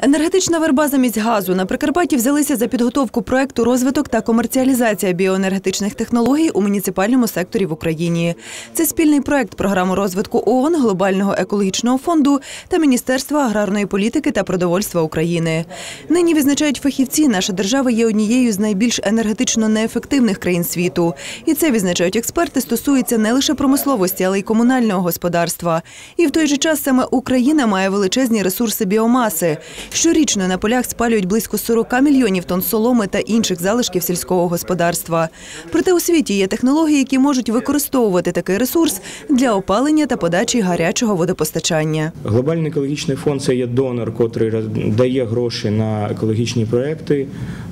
Енергетична верба замість газу на Прикарпатті взялися за підготовку проекту розвиток та комерціалізація біоенергетичних технологій у муніципальному секторі в Україні. Це спільний проект програми розвитку ООН, Глобального екологічного фонду та Міністерства аграрної політики та продовольства України. Нині відзначають фахівці, наша держава є однією з найбільш енергетично неефективних країн світу. І це відзначають експерти, стосується не лише промисловості, але й комунального господарства. І в той же час саме Україна має величезні ресурси біомаси. Щорічно на полях спалюють близько 40 мільйонів тонн соломи та інших залишків сільського господарства. Проте у світі є технології, які можуть використовувати такий ресурс для опалення та подачі гарячого водопостачання. Глобальний екологічний фонд це є донор, котрий дає гроші на екологічні проекти.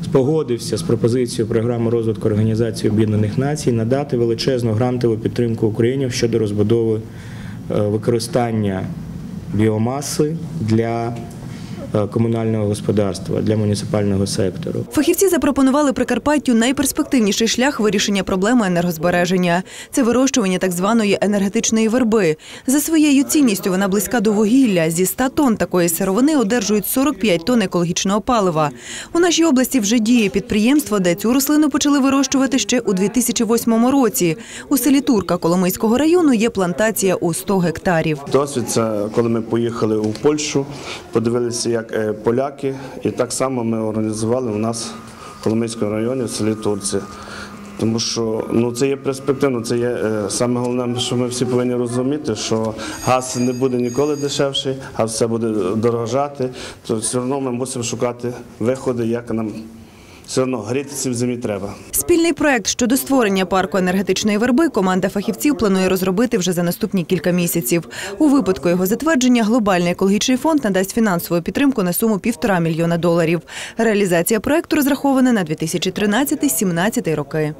Спогодився з пропозицією програми розвитку Організації Об'єднаних Націй надати величезну грантову підтримку Україні щодо розбудови е, використання біомаси для комунального господарства, для муніципального сектору. Фахівці запропонували Прикарпаттю найперспективніший шлях вирішення проблеми енергозбереження. Це вирощування так званої енергетичної верби. За своєю цінністю вона близька до вугілля. Зі 100 тонн такої сировини одержують 45 тонн екологічного палива. У нашій області вже діє підприємство, де цю рослину почали вирощувати ще у 2008 році. У селі Турка Коломийського району є плантація у 100 гектарів. Досвід це коли ми поїхали у Польщу, подивилися, як е, поляки, і так само ми організували у нас в Коломийському районі в селі Турці. Тому що ну це є перспективно. Це є е, саме головне, що ми всі повинні розуміти, що газ не буде ніколи дешевший, а все буде дорожати. То все одно ми мусимо шукати виходи, як нам все одно грітися в землі треба. Спільний проект щодо створення парку енергетичної верби команда фахівців планує розробити вже за наступні кілька місяців. У випадку його затвердження глобальний екологічний фонд надасть фінансову підтримку на суму півтора мільйона доларів. Реалізація проекту розрахована на 2013-2017 роки.